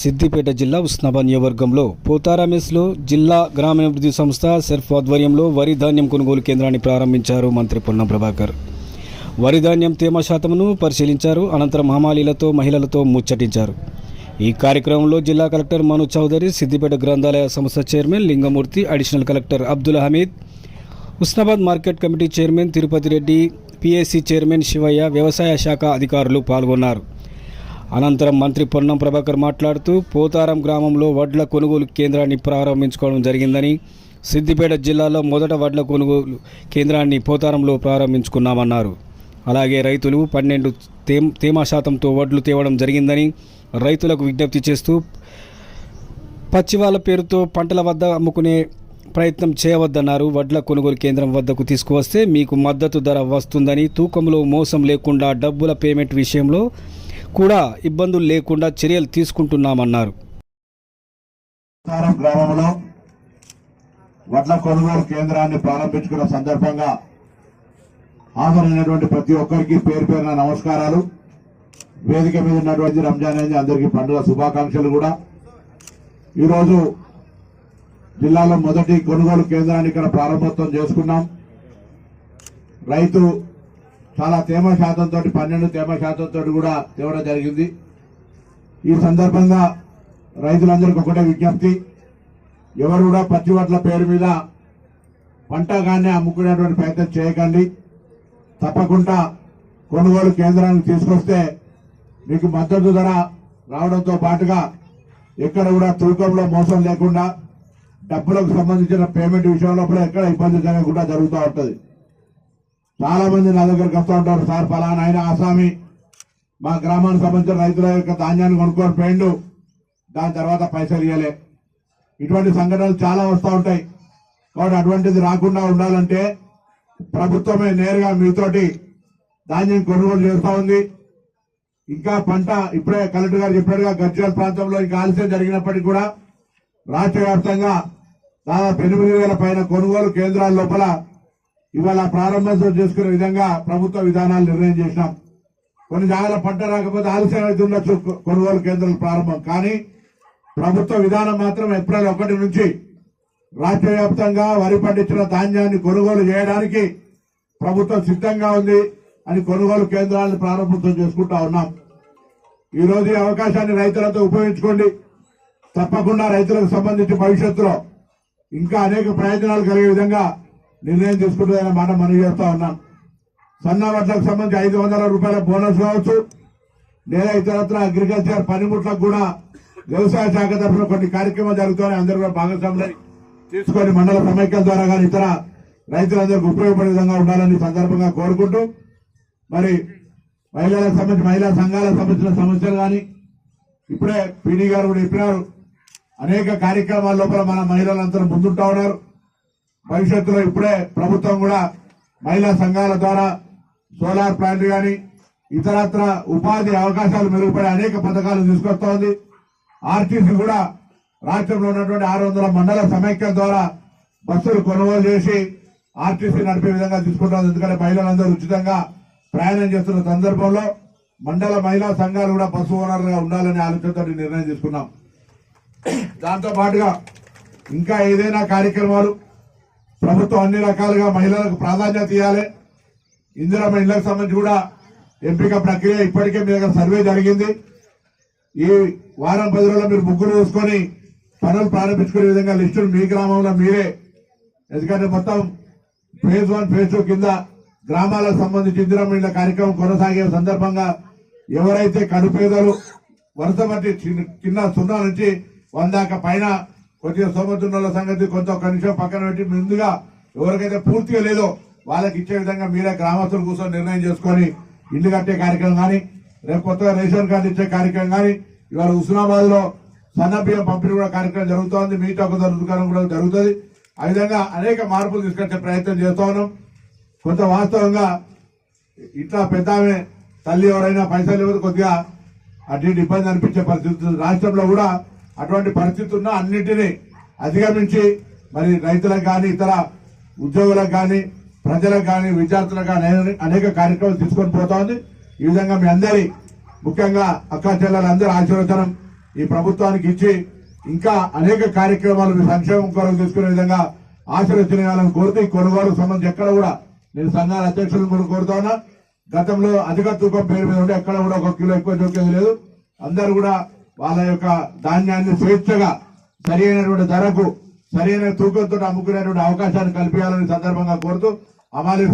సిద్దిపేట జిల్లా ఉస్నాబాద్ నియోజకవర్గంలో పోతారామెస్లో జిల్లా గ్రామీణాభివృద్ధి సంస్థ సెర్ఫ్ ఆధ్వర్యంలో వరి ధాన్యం కొనుగోలు కేంద్రాన్ని ప్రారంభించారు మంత్రి పొన్నం ప్రభాకర్. వరి ధాన్యం తేమ శాతమును పరిశీలించారు అనంతరం హమాలీలతో మహిళలతో ముచ్చటించారు. ఈ కార్యక్రమంలో జిల్లా కలెక్టర్ మను చౌదరి సిద్దిపేట గ్రంథాలయ సంస్థ chairman Lingamurthy additional collector Abdul Hameed Husnabad market committee chairman Tirupathi Reddy PSC chairman Shivaiah వ్యవసాయ శాఖ అధికారులు పాల్గొన్నారు. అనంతరం మంత్రి పొన్నం ప్రభాకర్ మాట్లాడుతూ పోతారం గ్రామంలో వడ్ల కొనుగోలు కేంద్రాన్ని ప్రారంభించుకోవడం జరిగిందని సిద్దిపేట జిల్లాలో మొదట వడ్ల కొనుగోలు కేంద్రాన్ని పోతారంలో ప్రారంభించుకున్నామన్నారు. అలాగే రైతులు పన్నెండు తేమ తేమ శాతంతో వడ్లు తేవడం జరిగిందని రైతులకు విజ్ఞప్తి చేస్తూ పచ్చివాళ్ళ పేరుతో పంటల వద్ద అమ్ముకునే ప్రయత్నం చేయవద్దన్నారు. వడ్ల కొనుగోలు కేంద్రం వద్దకు తీసుకువస్తే మీకు మద్దతు ధర వస్తుందని తూకంలో మోసం లేకుండా డబ్బుల పేమెంట్ విషయంలో కూడా ఇబ్బందులు లేకుండా చర్యలు తీసుకుంటున్నామన్నారు. గ్రామంలో వడ్ల కొనుగోలు కేంద్రాన్ని ప్రారంభించుకున్న సందర్భంగా హాజరైనటువంటి ప్రతి ఒక్కరికి పేరు పేరున నమస్కారాలు. వేదిక మీద ఉన్నటువంటి రంజాన్ అనేది అందరికీ పండుగ శుభాకాంక్షలు కూడా. ఈరోజు జిల్లాలో మొదటి కొనుగోలు కేంద్రాన్ని ఇక్కడ ప్రారంభోత్సవం చేసుకున్నాం. రైతు చాలా తేమ శాతంతో పన్నెండు తేమ శాతంతో కూడా తేవడం జరిగింది. ఈ సందర్భంగా రైతులందరికీ ఒకటే విజ్ఞప్తి. ఎవరు కూడా పచ్చి వడ్ల పేరు మీద పంట కానీ అమ్ముకునేటువంటి ప్రయత్నం చేయకండి. తప్పకుండా కొనుగోలు కేంద్రానికి తీసుకొస్తే మీకు మద్దతు ధర రావడంతో పాటుగా ఎక్కడ కూడా తూకంలో మోసం లేకుండా డబ్బులకు సంబంధించిన పేమెంట్ విషయంలో కూడా ఎక్కడ ఇబ్బంది జరగకుండా జరుగుతూ ఉంటుంది. చాలా మంది నా దగ్గరికి వస్తూ ఉంటారు. సార్ ఫలానా ఆయన ఆసామి మా గ్రామానికి సంబంధించిన రైతుల యొక్క ధాన్యాన్ని కొనుక్కొని పోయిండు. దాని తర్వాత పైసలు ఇవ్వలే ఇటువంటి సంఘటనలు చాలా వస్తూ ఉంటాయి. కాబట్టి అటువంటిది రాకుండా ఉండాలంటే ప్రభుత్వమే నేరుగా మీతోటి ధాన్యం కొనుగోలు చేస్తూ ఉంది. ఇంకా పంట ఇప్పుడే కలెక్టర్ గారు చెప్పినట్టుగా గజ్వేల్ ప్రాంతంలో ఇంకా ఆలస్యం జరిగినప్పటికీ కూడా రాష్ట్ర వ్యాప్తంగా దాదాపు ఎనిమిది వేల పైన కొనుగోలు కేంద్రాల లోపల ఇవాళ ప్రారంభోత్సవం చేసుకునే విధంగా ప్రభుత్వ విధానాలు నిర్ణయం చేసినాం. కొన్ని జాగాల పంట రాకపోతే ఆలస్యం అవుతుండొచ్చు ఉండొచ్చు కొనుగోలు కేంద్రాలు ప్రారంభం. కానీ ప్రభుత్వ విధానం మాత్రం ఏప్రిల్ ఒకటి నుంచి రాష్ట్ర వ్యాప్తంగా వరి పండించిన ధాన్యాన్ని కొనుగోలు చేయడానికి ప్రభుత్వం సిద్ధంగా ఉంది అని కొనుగోలు కేంద్రాలను ప్రారంభోత్సవం చేసుకుంటా ఉన్నాం. ఈరోజు ఈ అవకాశాన్ని రైతులతో ఉపయోగించుకోండి. తప్పకుండా రైతులకు సంబంధించి భవిష్యత్తులో ఇంకా అనేక ప్రయోజనాలు కలిగే విధంగా నిర్ణయం తీసుకుంటుందనే మాట మనం చేస్తా ఉన్నాం. సన్న వడ్లకు సంబంధించి ఐదు వందల రూపాయల బోనస్ కావచ్చు. లేదా ఇతరత్ర అగ్రికల్చర్ పనిముట్లకు కూడా వ్యవసాయ శాఖ తరఫున కొన్ని కార్యక్రమాలు జరుగుతాయని అందరూ కూడా భాగస్వాములై తీసుకొని మండల సమైక్యాల ద్వారా కానీ ఇతర రైతులందరికీ ఉపయోగపడే విధంగా ఉండాలని సందర్భంగా కోరుకుంటూ మరి మహిళలకు సంబంధించి మహిళా సంఘాలకు సంబంధించిన సమస్యలు కానీ ఇప్పుడే పీడీ గారు కూడా చెప్పినారు. అనేక కార్యక్రమాల లోపల మన మహిళలందరూ ముందుంటా ఉన్నారు. భవిష్యత్తులో ఇప్పుడే ప్రభుత్వం కూడా మహిళా సంఘాల ద్వారా సోలార్ ప్లాంట్ కానీ ఇతరత్ర ఉపాధి అవకాశాలు మెరుగుపడే అనేక పథకాలు తీసుకొస్తోంది ఆర్టీసీ కూడా రాష్ట్రంలో ఉన్నటువంటి ఆరు వందల మండల సమైక్యం ద్వారా బస్సులు కొనుగోలు చేసి ఆర్టీసీ నడిపే విధంగా తీసుకుంటుంది ఎందుకంటే మహిళలందరూ ఉచితంగా ప్రయాణం చేస్తున్న సందర్భంలో మండల మహిళా సంఘాలు కూడా బస్సు ఓనర్గా ఉండాలనే ఆలోచనతో నిర్ణయం తీసుకున్నాం. దాంతో పాటుగా ఇంకా ఏదైనా కార్యక్రమాలు ప్రభుత్వం అన్ని రకాలుగా మహిళలకు ప్రాధాన్యత ఇవ్వాలి ఇందిరమ్మ ఇళ్ళకు సంబంధించి కూడా ఎంపిక ప్రక్రియ ఇప్పటికే మీ దగ్గర సర్వే జరిగింది. ఈ వారం పది రోజుల్లో మీరు ముగ్గురు చూసుకొని పనులు ప్రారంభించుకునే విధంగా లిస్టులు మీ గ్రామంలో మీరే. ఎందుకంటే మొత్తం ఫేజ్ వన్ ఫేజ్ టూ కింద గ్రామాలకు సంబంధించి ఇందిరమ్మ ఇళ్ళ కార్యక్రమం కొనసాగే సందర్భంగా ఎవరైతే కడుపేదలు వరుస బట్టి చిన్న- సున్నా నుంచి వందాక పైన కొద్దిగా సోమతున్నల సంగతి కొంత ఒక నిమిషం పక్కన పెట్టి ముందుగా ఎవరికైతే పూర్తిగా లేదో వాళ్ళకి ఇచ్చే విధంగా మీరే గ్రామస్తులు కూర్చొని నిర్ణయం చేసుకొని ఇల్లు కట్టే కార్యక్రమం కానీ రేపు కొత్తగా రేషన్ కార్డు ఇచ్చే కార్యక్రమం కానీ ఇవాళ హుస్నాబాద్లో సన్న బియ్యం పంపిణీ కూడా కార్యక్రమం జరుగుతోంది. మీతో ఒక దుకాణం కూడా జరుగుతుంది. ఆ విధంగా అనేక మార్పులు తీసుకొచ్చే ప్రయత్నం చేస్తూ ఉన్నాం. కొంత వాస్తవంగా ఇట్లా పెద్ద తల్లి ఎవరైనా పైసలు ఇవ్వదు కొద్దిగా అటు ఇబ్బంది అనిపించే పరిస్థితి రాష్ట్రంలో కూడా అటువంటి పరిస్థితి ఉన్న అన్నింటినీ అధిగమించి మరి రైతులకు కానీ ఇతర ఉద్యోగులకు కానీ ప్రజలకు కానీ విద్యార్థులకు కానీ అనేక కార్యక్రమాలు తీసుకొని పోతా ఉంది. ఈ విధంగా మీ అందరి ముఖ్యంగా అక్క చెల్లెలందరూ ఆశీర్వచనం ఈ ప్రభుత్వానికి ఇచ్చి ఇంకా అనేక కార్యక్రమాలు మీ సంక్షేమం కొరకు తీసుకునే విధంగా ఆశీర్వచనాలను కోరుతూ ఈ కొనుగోలు సంబంధించి ఎక్కడ కూడా నేను సంఘాల అధ్యక్షులను కూడా కోరుతా ఉన్నా. గతంలో అధిక తూకం పేరు మీద ఉంటే ఎక్కడ కూడా ఒక కిలో ఎక్కువ చూకేది లేదు. అందరూ కూడా వాళ్ళ యొక్క ధాన్యాన్ని స్వేచ్ఛగా సరి ధరకు సరైన తూకంతో అమ్ముకునేటువంటి అవకాశాన్ని కల్పించాలని సందర్భంగా కోరుతూ అమాలి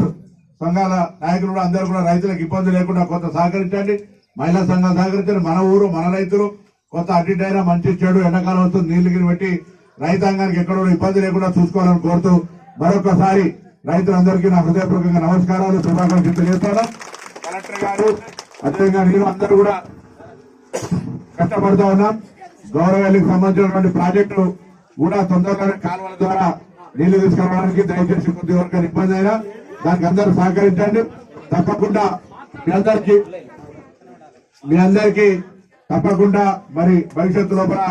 సంఘాల నాయకులు అందరూ కూడా రైతులకు ఇబ్బంది లేకుండా కొంత సహకరించండి. మహిళా సంఘాలు సహకరించండి మన ఊరు మన రైతులు కొంత అడ్డిటైనా మంచి చెడు ఎండాకాలం వస్తుంది నీళ్ళు పెట్టి రైతాంగానికి ఎక్కడ ఇబ్బంది లేకుండా చూసుకోవాలని కోరుతూ మరొకసారి రైతులందరికీ నా హృదయపూర్వకంగా నమస్కారాలు శుభాకాంక్షలు తెలియజేస్తాను. కలెక్టర్ గారు అదేవిధంగా నేను అందరూ కూడా కష్టపడుతూ ఉన్నాం గౌరవాలకు సంబంధించినటువంటి ప్రాజెక్టులు కూడా తొందరగా కాలువల ద్వారా నీళ్ళు తీసుకురావడానికి దయచేసి కొద్ది వరకు ఇబ్బంది అయినా దానికి అందరూ సహకరించండి. తప్పకుండా మీ అందరికీ మీ అందరికీ తప్పకుండా మరి భవిష్యత్తు లోపల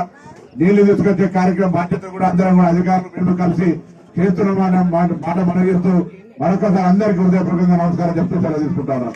నీళ్ళు తీసుకొచ్చే కార్యక్రమం బాధ్యత కూడా అందరం కూడా అధికారులు మేము కలిసి చేస్తున్నామని మాట మాట మనగిస్తూ మరొకసారి అందరికీ హృదయపూర్వకంగా నమస్కారం చెప్తూ సెలవు తీసుకుంటాను